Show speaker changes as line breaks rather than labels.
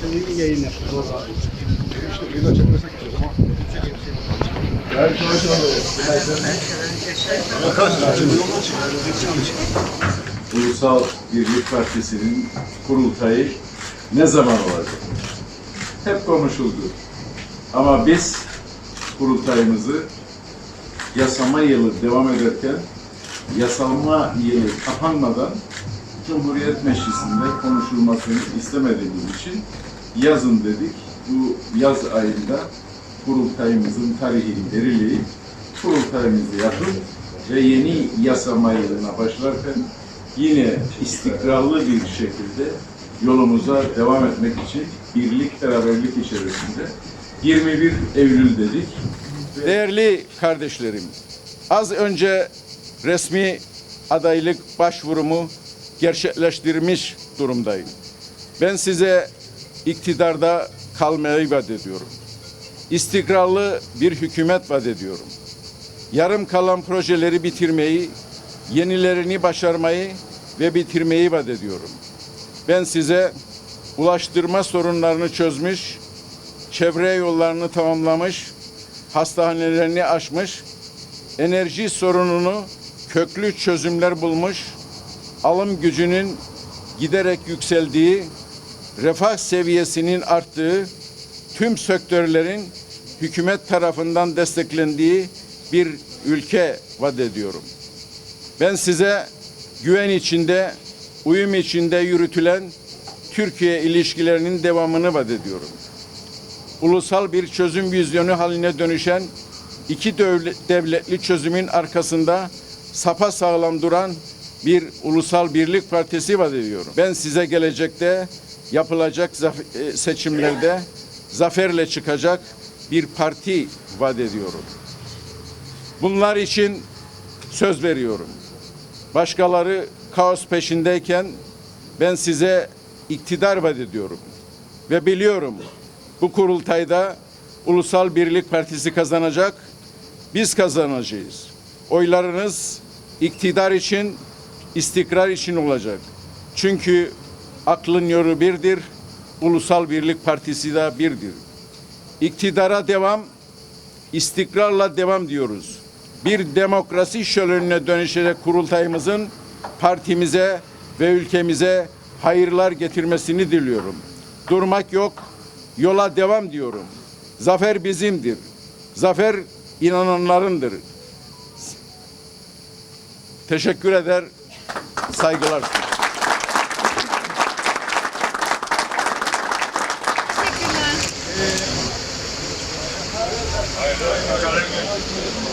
Seni yayınlar.
Ulusal Birlik Partisi'nin kurultayı ne zaman olacak? Hep konuşuldu. Ama biz kurultayımızı yasama yılı devam ederken yasalma yılı kapanmadan Cumhuriyet Meclisi'nde konuşulmasını istemediğimiz için yazın dedik. Bu yaz ayında kurultayımızın tarihini belirleyip kurultayımızı yapıp ve yeni yasama yılına başlarken yine istikrarlı bir şekilde yolumuza devam etmek için birlik, beraberlik içerisinde 21 Eylül dedik.
Değerli kardeşlerim, az önce resmi adaylık başvurumu gerçekleştirmiş durumdayım. Ben size iktidarda kalmayı vaat ediyorum. İstikrarlı bir hükümet vaat ediyorum. Yarım kalan projeleri bitirmeyi, yenilerini başarmayı ve bitirmeyi vaat ediyorum. Ben size ulaştırma sorunlarını çözmüş, çevre yollarını tamamlamış, hastanelerini aşmış, enerji sorununu köklü çözümler bulmuş, alım gücünün giderek yükseldiği, refah seviyesinin arttığı, tüm sektörlerin hükümet tarafından desteklendiği bir ülke vaat ediyorum. Ben size güven içinde, uyum içinde yürütülen Türkiye ilişkilerinin devamını vaat ediyorum ulusal bir çözüm vizyonu haline dönüşen iki devlet- devletli çözümün arkasında sapa sağlam duran bir ulusal birlik partisi vaat ediyorum. Ben size gelecekte yapılacak e, seçimlerde zaferle çıkacak bir parti vaat ediyorum. Bunlar için söz veriyorum. Başkaları kaos peşindeyken ben size iktidar vaat ediyorum. Ve biliyorum bu kurultayda Ulusal Birlik Partisi kazanacak, biz kazanacağız. Oylarınız iktidar için, istikrar için olacak. Çünkü aklın yolu birdir, Ulusal Birlik Partisi de birdir. İktidara devam, istikrarla devam diyoruz. Bir demokrasi şölenine dönüşecek kurultayımızın partimize ve ülkemize hayırlar getirmesini diliyorum. Durmak yok, yola devam diyorum. Zafer bizimdir. Zafer inananlarındır. Teşekkür eder, saygılar sunarım.
Teşekkürler.